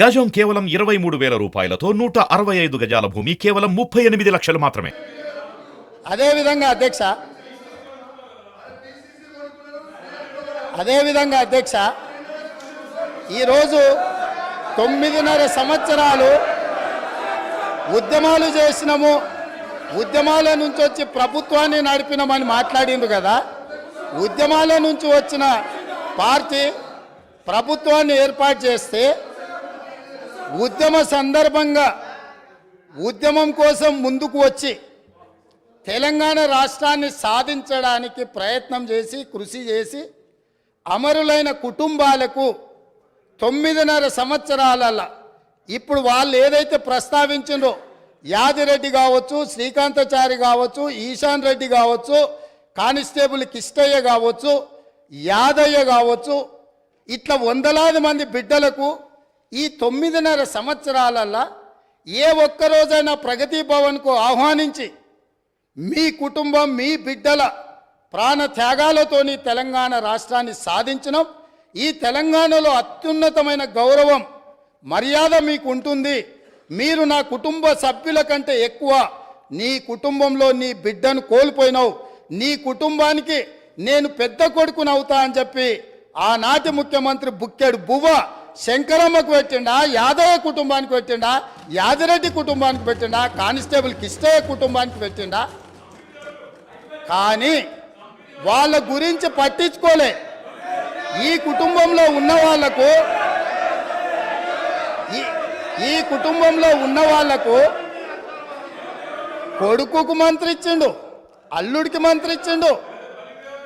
గజం కేవలం ఇరవై మూడు వేల రూపాయలతో నూట అరవై ఐదు గజాల భూమి కేవలం ముప్పై ఎనిమిది లక్షలు మాత్రమే. అదేవిధంగా అధ్యక్ష అదేవిధంగా అధ్యక్ష ఈరోజు తొమ్మిదిన్నర సంవత్సరాలు ఉద్యమాలు చేసినాము. ఉద్యమాల నుంచి వచ్చి ప్రభుత్వాన్ని నడిపినామని మాట్లాడిండు కదా. ఉద్యమాల నుంచి వచ్చిన పార్టీ ప్రభుత్వాన్ని ఏర్పాటు చేస్తే ఉద్యమ సందర్భంగా ఉద్యమం కోసం ముందుకు వచ్చి తెలంగాణ రాష్ట్రాన్ని సాధించడానికి ప్రయత్నం చేసి కృషి చేసి అమరులైన కుటుంబాలకు తొమ్మిదిన్నర సంవత్సరాల ఇప్పుడు వాళ్ళు ఏదైతే ప్రస్తావించిందో యాదిరెడ్డి కావచ్చు శ్రీకాంతచారి కావచ్చు ఈశాన్ రెడ్డి కావచ్చు కానిస్టేబుల్ కిష్టయ్య కావచ్చు యాదయ్య కావచ్చు ఇట్లా వందలాది మంది బిడ్డలకు ఈ తొమ్మిదిన్నర సంవత్సరాలల్లా ఏ ఒక్కరోజైనా ప్రగతి భవన్కు ఆహ్వానించి మీ కుటుంబం మీ బిడ్డల ప్రాణ త్యాగాలతోని తెలంగాణ రాష్ట్రాన్ని సాధించడం ఈ తెలంగాణలో అత్యున్నతమైన గౌరవం మర్యాద మీకు ఉంటుంది మీరు నా కుటుంబ సభ్యుల కంటే ఎక్కువ నీ కుటుంబంలో నీ బిడ్డను కోల్పోయినావు. నీ కుటుంబానికి నేను పెద్ద కొడుకునవుతా అని చెప్పి ఆనాటి ముఖ్యమంత్రి బుక్కెడు బువ్వ శంకరమ్మకు పెట్టిండా యాదవ కుటుంబానికి పెట్టిండా యాదిరెడ్డి కుటుంబానికి పెట్టిండా కానిస్టేబుల్ కిష్టయ్య కుటుంబానికి పెట్టిండా? కానీ వాళ్ళ గురించి పట్టించుకోలే. ఈ కుటుంబంలో ఉన్న వాళ్ళకు ఈ- ఈ కుటుంబంలో ఉన్న వాళ్ళకు కొడుకుకు మంత్రి ఇచ్చిండు అల్లుడికి మంత్రి ఇచ్చిండు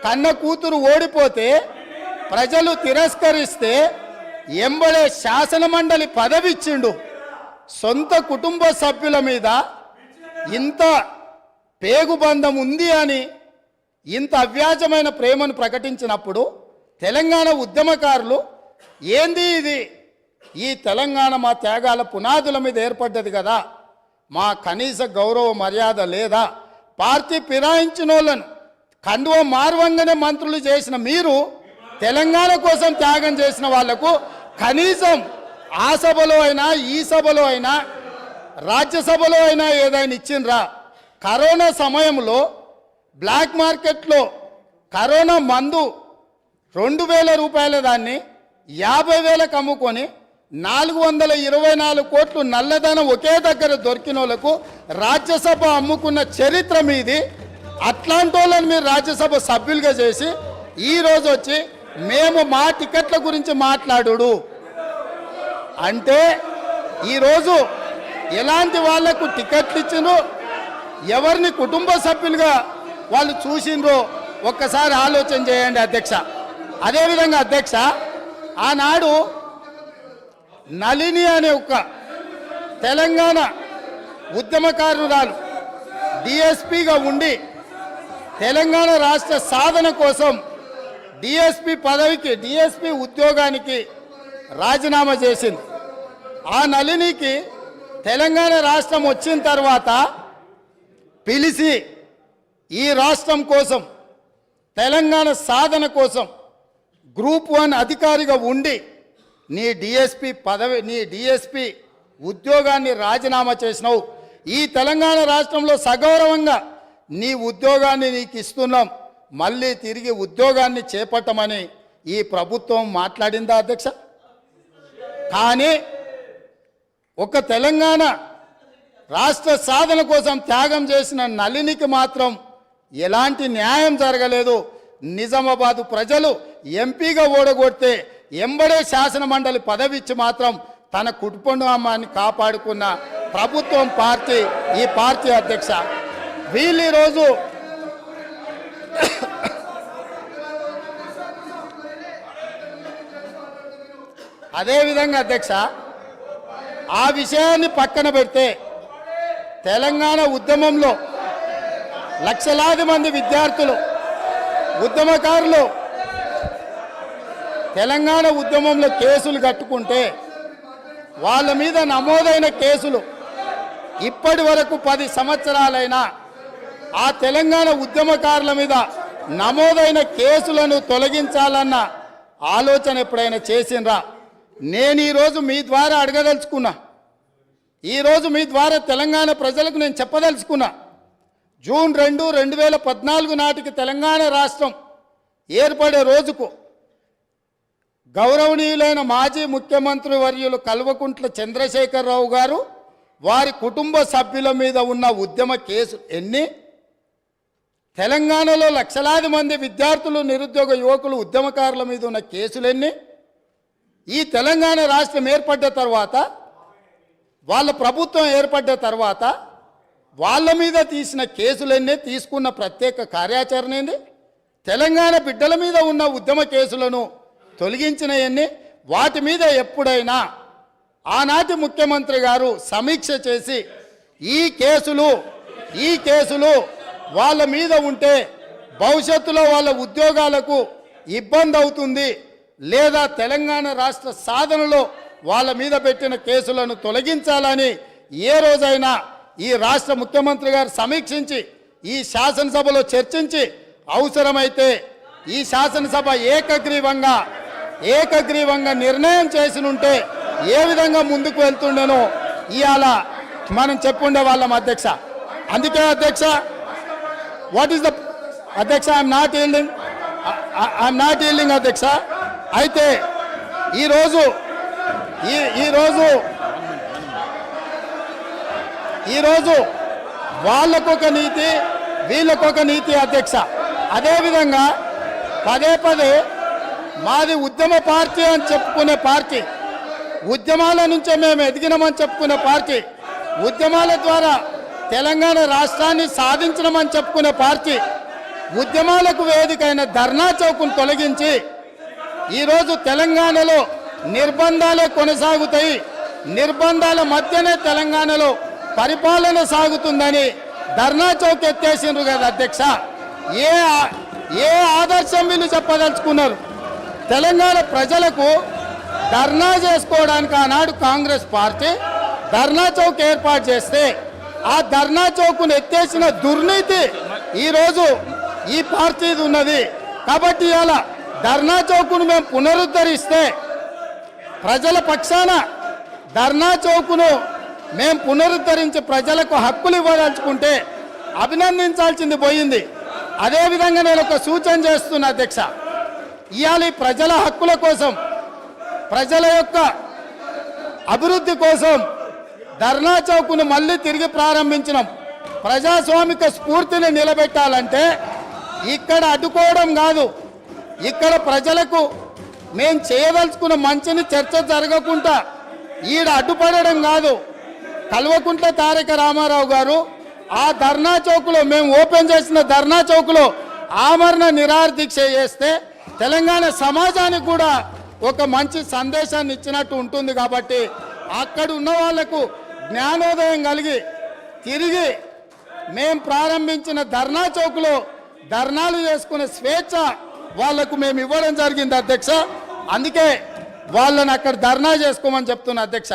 కన్న కూతురు ఓడిపోతే ప్రజలు తిరస్కరిస్తే ఎంబడే శాసన మండలి పదవి ఇచ్చిండు సొంత కుటుంబ సభ్యుల మీద ఇంత పేగుబంధం ఉంది అని ఇంత అవ్యాజమైన ప్రేమను ప్రకటించినప్పుడు తెలంగాణ ఉద్యమకారులు ఏంది ఇది? ఈ తెలంగాణ మా త్యాగాల పునాదుల మీద ఏర్పడ్డది కదా. మా కనీస గౌరవ మర్యాద లేదా? పార్టీ ఫిరాయించిన వాళ్ళను కండువ మార్వంగానే మంత్రులు చేసిన మీరు తెలంగాణ కోసం త్యాగం చేసిన వాళ్ళకు కనీసం ఆ సభలో అయినా ఈ సభలో అయినా రాజ్యసభలో అయినా ఏదైనా ఇచ్చిండ్రా? కరోనా సమయంలో బ్లాక్ మార్కెట్లో కరోనా మందు రెండు వేల రూపాయల దాన్ని యాభై వేలకు అమ్ముకొని నాలుగు వందల ఇరవై నాలుగు కోట్లు నల్లధనం ఒకే దగ్గర దొరికిన వాళ్ళకు రాజ్యసభ అమ్ముకున్న చరిత్ర మీది. అట్లాంటి వాళ్ళని మీరు రాజ్యసభ సభ్యులుగా చేసి ఈరోజు వచ్చి మేము మా టికెట్ల గురించి మాట్లాడు అంటే ఈరోజు ఎలాంటి వాళ్ళకు టికెట్లు ఇచ్చిండ్రు ఎవరిని కుటుంబ సభ్యులుగా వాళ్ళు చూసిండ్రో ఒక్కసారి ఆలోచన చేయండి అధ్యక్ష. అదేవిధంగా అధ్యక్ష ఆనాడు నళిని అనే ఒక తెలంగాణ ఉద్యమకారురాలు డిఎస్పిగా ఉండి తెలంగాణ రాష్ట్ర సాధన కోసం డిఎస్పి పదవికి డిఎస్పి ఉద్యోగానికి రాజీనామా చేసింది. ఆ నళినికి తెలంగాణ రాష్ట్రం వచ్చిన తర్వాత పిలిచి ఈ రాష్ట్రం కోసం తెలంగాణ సాధన కోసం గ్రూప్ వన్ అధికారిగా ఉండి నీ డిఎస్పి పదవి నీ డిఎస్పి ఉద్యోగాన్ని రాజీనామా చేసినావు. ఈ తెలంగాణ రాష్ట్రంలో సగౌరవంగా నీ ఉద్యోగాన్ని నీకు ఇస్తున్నాం. మళ్ళీ తిరిగి ఉద్యోగాన్ని చేపట్టమని ఈ ప్రభుత్వం మాట్లాడిందా అధ్యక్ష? కానీ ఒక తెలంగాణ రాష్ట్ర సాధన కోసం త్యాగం చేసిన నళినికి మాత్రం ఎలాంటి న్యాయం జరగలేదు. నిజామాబాదు ప్రజలు ఎంపీగా ఓడగొడితే ఎంబడే శాసన మండలి పదవి ఇచ్చి మాత్రం తన కుటుంబాన్ని కాపాడుకున్న ప్రభుత్వం పార్టీ ఈ పార్టీ అధ్యక్ష. వీళ్ళు ఈరోజు అదేవిధంగా అధ్యక్ష ఆ విషయాన్ని పక్కన పెడితే తెలంగాణ ఉద్యమంలో లక్షలాది మంది విద్యార్థులు ఉద్యమకారులు తెలంగాణ ఉద్యమంలో కేసులు కట్టుకుంటే వాళ్ళ మీద నమోదైన కేసులు ఇప్పటి వరకు పది సంవత్సరాలైనా ఆ తెలంగాణ ఉద్యమకారుల మీద నమోదైన కేసులను తొలగించాలన్న ఆలోచన ఎప్పుడైనా చేసిండ్రా? నేను ఈరోజు మీ ద్వారా అడగదలుచుకున్నా. ఈరోజు మీ ద్వారా తెలంగాణ ప్రజలకు నేను చెప్పదలుచుకున్నా. జూన్ రెండు రెండు వేల పద్నాలుగు నాటికి తెలంగాణ రాష్ట్రం ఏర్పడే రోజుకు గౌరవనీయులైన మాజీ ముఖ్యమంత్రి వర్యులు కల్వకుంట్ల చంద్రశేఖరరావు గారు వారి కుటుంబ సభ్యుల మీద ఉన్న ఉద్యమ కేసు ఎన్ని? తెలంగాణలో లక్షలాది మంది విద్యార్థులు నిరుద్యోగ యువకులు ఉద్యమకారుల మీద ఉన్న కేసులెన్ని ఈ తెలంగాణ రాష్ట్రం ఏర్పడ్డ తర్వాత వాళ్ళ ప్రభుత్వం ఏర్పడ్డ తర్వాత వాళ్ళ మీద తీసిన కేసులన్నీ తీసుకున్న ప్రత్యేక కార్యాచరణ ఏంది? తెలంగాణ బిడ్డల మీద ఉన్న ఉద్యమ కేసులను తొలగించినవన్నీ వాటి మీద ఎప్పుడైనా ఆనాటి ముఖ్యమంత్రి గారు సమీక్ష చేసి ఈ కేసులు ఈ కేసులు వాళ్ళ మీద ఉంటే భవిష్యత్తులో వాళ్ళ ఉద్యోగాలకు ఇబ్బంది అవుతుంది. లేదా తెలంగాణ రాష్ట్ర సాధనలో వాళ్ళ మీద పెట్టిన కేసులను తొలగించాలని ఏ రోజైనా ఈ రాష్ట్ర ముఖ్యమంత్రి గారు సమీక్షించి ఈ శాసనసభలో చర్చించి అవసరమైతే ఈ శాసనసభ ఏకగ్రీవంగా ఏకగ్రీవంగా నిర్ణయం చేసినుంటే ఏ విధంగా ముందుకు వెళ్తుండేనో ఇవాళ మనం చెప్పుండే వాళ్ళం అధ్యక్ష. అందుకే అధ్యక్ష వాట్ ఈస్ ద అధ్యక్ష I'm not yielding I'm not yielding అధ్యక్ష. అయితే ఈరోజు ఈ ఈరోజు ఈరోజు వాళ్ళకొక నీతి వీళ్ళకొక నీతి అధ్యక్ష. అదేవిధంగా పదే పదే మాది ఉద్యమ పార్టీ అని చెప్పుకునే పార్టీ. ఉద్యమాల నుంచే మేము ఎదిగినామని చెప్పుకునే పార్టీ. ఉద్యమాల ద్వారా తెలంగాణ రాష్ట్రాన్ని సాధించడమని చెప్పుకునే పార్టీ. ఉద్యమాలకు వేదికైన ధర్నా చౌకును తొలగించి ఈరోజు తెలంగాణలో నిర్బంధాలే కొనసాగుతాయి. నిర్బంధాల మధ్యనే తెలంగాణలో పరిపాలన సాగుతుందని ధర్నా చౌక్ ఎత్తేసిండ్రు కదా అధ్యక్ష. ఏ ఏ ఆదర్శం వీళ్ళు చెప్పదలుచుకున్నారు? తెలంగాణ ప్రజలకు ధర్నా చేసుకోవడానికి ఆనాడు కాంగ్రెస్ పార్టీ ధర్నా చౌక్ ఏర్పాటు చేస్తే ఆ ధర్నా చౌక్ను ఎత్తేసిన దుర్నీతి ఈరోజు ఈ పార్టీది ఉన్నది. కాబట్టి ఇలా ధర్నా చౌక్ను మేము పునరుద్ధరిస్తే ప్రజల పక్షాన ధర్నా చౌకును మేము పునరుద్ధరించి ప్రజలకు హక్కులు ఇవ్వదలుచుకుంటే అభినందించాల్సింది పోయింది. అదేవిధంగా నేను ఒక సూచన చేస్తున్నా అధ్యక్ష. ఇవాళ ప్రజల హక్కుల కోసం ప్రజల యొక్క అభివృద్ధి కోసం ధర్నా చౌక్ను మళ్ళీ తిరిగి ప్రారంభించినాం. ప్రజాస్వామిక స్ఫూర్తిని నిలబెట్టాలంటే ఇక్కడ అడ్డుకోవడం కాదు. ఇక్కడ ప్రజలకు మేము చేయదలుచుకున్న మంచిని చర్చ జరగకుండా ఈడ అడ్డుపడడం కాదు. కల్వకుంట్ల తారక రామారావు గారు ఆ ధర్నా చౌక్లో మేము ఓపెన్ చేసిన ధర్నా చౌక్లో ఆమరణ నిరాహార దీక్ష చేస్తే తెలంగాణ సమాజానికి కూడా ఒక మంచి సందేశాన్ని ఇచ్చినట్టు ఉంటుంది కాబట్టి అక్కడ ఉన్న వాళ్ళకు జ్ఞానోదయం కలిగి తిరిగి మేం ప్రారంభించిన ధర్నా చౌక్లో ధర్నాలు చేసుకునే స్వేచ్ఛ వాళ్ళకు మేము ఇవ్వడం జరిగింది అధ్యక్ష. అందుకే వాళ్ళని అక్కడ ధర్నా చేసుకోమని చెప్తున్నా అధ్యక్ష.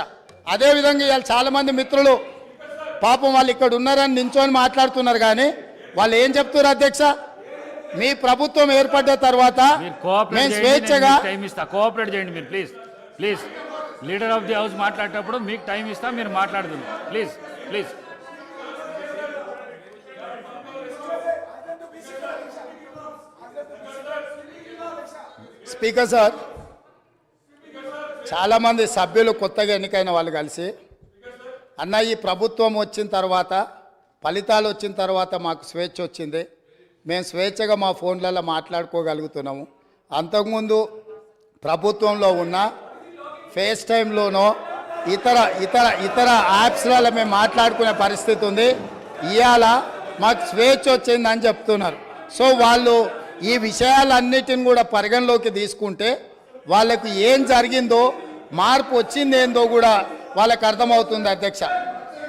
అదేవిధంగా ఇవాళ చాలామంది మిత్రులు పాపం వాళ్ళు ఇక్కడ ఉన్నారని నించొని మాట్లాడుతున్నారు కానీ వాళ్ళు ఏం చెప్తున్నారు అధ్యక్ష? మీ ప్రభుత్వం ఏర్పడ్డ తర్వాత మేము స్వేచ్ఛగా కోఆపరేట్ చేయండి మీరు please please leader of the house మాట్లాడేటప్పుడు మీకు టైం ఇస్తా మీరు మాట్లాడుతుంది. Please please speaker sir. చాలామంది సభ్యులు కొత్తగా ఎన్నికైన వాళ్ళు కలిసి అన్న ఈ ప్రభుత్వం వచ్చిన తర్వాత ఫలితాలు వచ్చిన తర్వాత మాకు స్వేచ్ఛ వచ్చింది. మేము స్వేచ్ఛగా మా ఫోన్లలో మాట్లాడుకోగలుగుతున్నాము. అంతకుముందు ప్రభుత్వంలో ఉన్న ఫేస్ టైంలోనో ఇతర ఇతర ఇతర యాప్స్లలో మేము మాట్లాడుకునే పరిస్థితి ఉంది. ఇవాళ మాకు స్వేచ్ఛ వచ్చిందని చెప్తున్నారు. సో వాళ్ళు ఈ విషయాలన్నిటిని కూడా పరిగణలోకి తీసుకుంటే వాళ్ళకు ఏం జరిగిందో మార్పు వచ్చింది ఏందో కూడా వాళ్ళకు అర్థమవుతుంది అధ్యక్ష.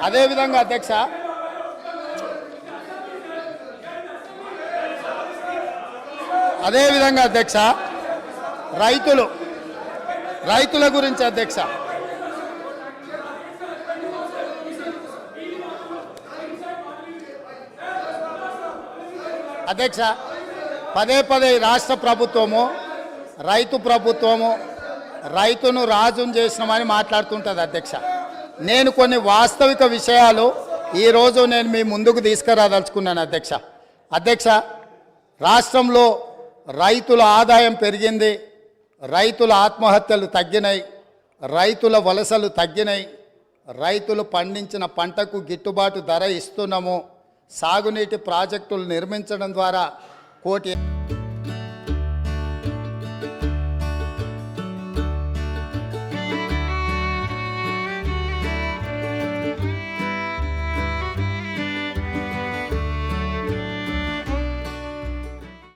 అదేవిధంగా అధ్యక్ష అదేవిధంగా అధ్యక్ష రైతులు రైతుల గురించి అధ్యక్ష. అధ్యక్ష పదే పదే రాష్ట్ర ప్రభుత్వము రైతు ప్రభుత్వము రైతును రాజును చేసినామని మాట్లాడుతుంటుంది అధ్యక్ష. నేను కొన్ని వాస్తవిక విషయాలు ఈరోజు నేను మీ ముందుకు తీసుకురాదలుచుకున్నాను అధ్యక్ష. అధ్యక్ష రాష్ట్రంలో రైతుల ఆదాయం పెరిగింది రైతుల ఆత్మహత్యలు తగ్గినాయి రైతుల వలసలు తగ్గినాయి రైతులు పండించిన పంటకు గిట్టుబాటు ధర ఇస్తున్నాము సాగునీటి ప్రాజెక్టులు నిర్మించడం ద్వారా కోటి